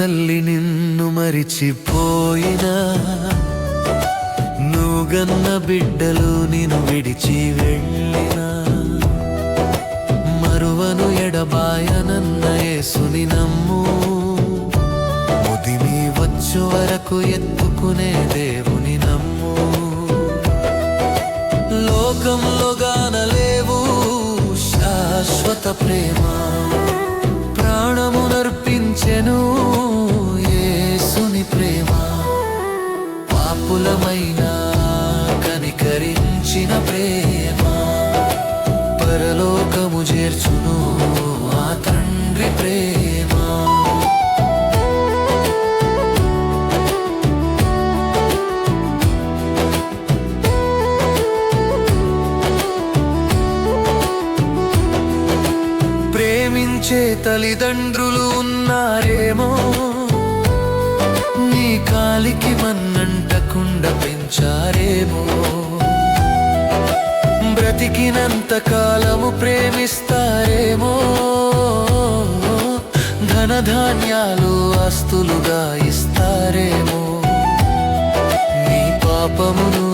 తల్లి నిన్ను మరిచిపోయినా నువ్వుగన్న బిడ్డలు నిన్ను విడిచి వెళ్ళినా మరువను ఎడబాయనన్న యేసుని నమ్ము. ముదిమి వచ్చు వరకు ఎత్తుకునే దేవుని నమ్ము. లోకంలో గానలేవు శాశ్వత ప్రేమ. ప్రేమ పరలోకము చేర్చును ఆ తండ్రి ప్రేమ ప్రేమించే తల్లిదండ్రులు ఉన్నారేమో నీ కాలికి మన్నంటకుండా పెంచారేమో బ్రతికినంత కాలము ప్రేమిస్తారేమో. ధనధాన్యాలు ఆస్తులుగా ఇస్తారేమో. నీ పాపమును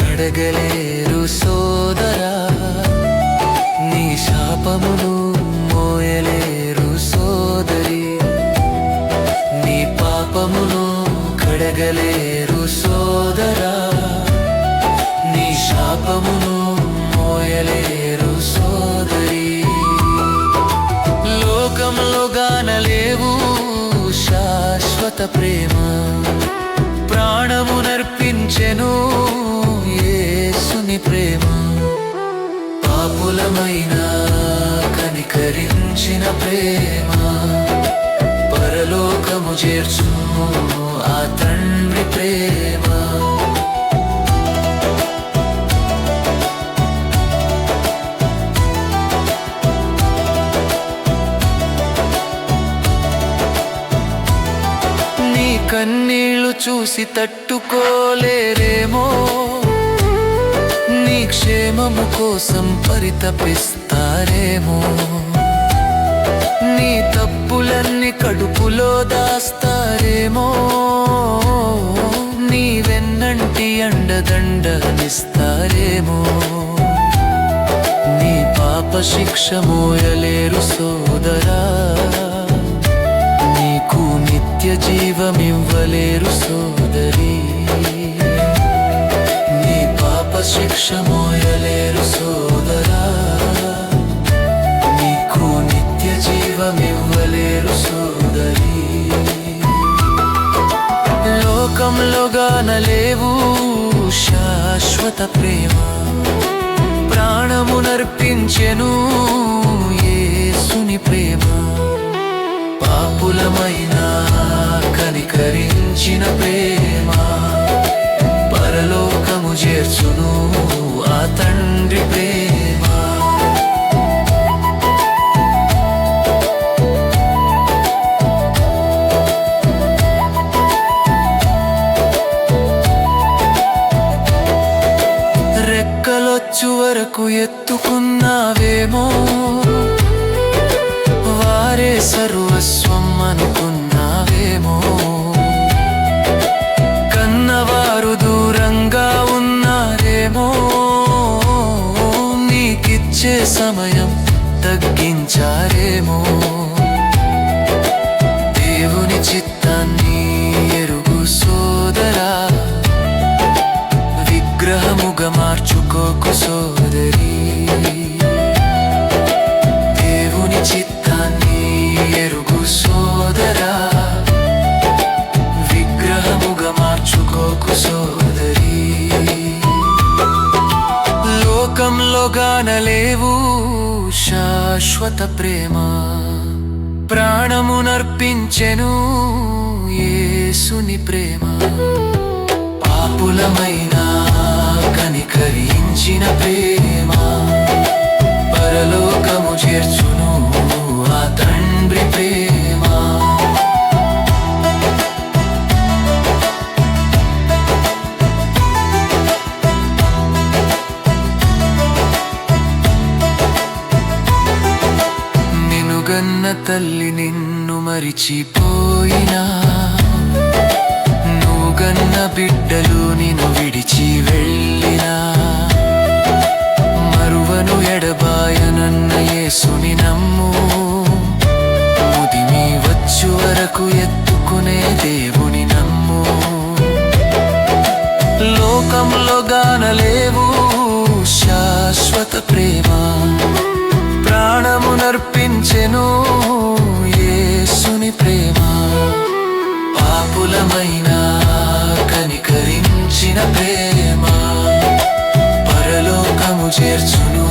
కడగలేరు సోదరా. నీ శాపమును మోయలేరు సోదరి. నీ పాపమును కడగలేరు శాశ్వత ప్రేమ ప్రాణము నర్పించెను ఏసుని ప్రేమ. పాపులమైన కనికరించిన ప్రేమ. పరలోకము చేర్చు ఆత కన్నీళ్ళు చూసి తట్టుకోలేరేమో. నీ క్షేమము కోసం పరితపిస్తారేమో. నీ తప్పులన్నీ కడుపులో దాస్తారేమో. నీ వెన్నంటి అండదండనిస్తారేమో. నీ పాప శిక్ష మోయలేరు సోదరా. నిత్య జీవమివ్వలేరు సోదరి. నీ పాప శిక్ష మోయలేరు సోదరా. నీకు నిత్య జీవమివ్వలేరు సోదరి. లోకంలోగానలేవు శాశ్వత ప్రేమ. ప్రాణమునర్పించెను యేసుని ప్రేమ. పాపులమైన కనికరించిన ప్రేమ. పరలోకము చేర్చును ఆ తండ్రి ప్రేమ. రెక్కలొచ్చు వరకు ఎత్తుకున్నావేమో. వారే సరు సర్వస్వం అనుకున్నావేమో కన్నవారు దూరంగా ఉన్నారేమో. నీకిచ్చే సమయం తగ్గించారేమో. దేవుని చిత్తాన్ని ఎరుగు సోదరా. విగ్రహముగా మార్చుకోకు సోదరి. గానలేవు శాశ్వత ప్రేమ ప్రాణము నర్పించెను ఏసుని ప్రేమ. పాపులమైన కనికరించిన ప్రేమ. పరలోకము చేర్చు కన్న తల్లి నిన్ను మరిచిపోయినా. నువ్వు కన్న బిడ్డలు నిన్ను విడిచి వెళ్ళినా. మరువను ఎడబాయనన్న యేసుని నమ్ము. ముదిమి వచ్చు వరకు ఎత్తుకునే దేవుని నమ్ము. లోకంలో గానలేవు శాశ్వత ప్రేమ. ప్రాణము నర్పించెను యేసుని ప్రేమ. పాపులమైన కనికరించిన ప్రేమ. పరలోకము చేర్చును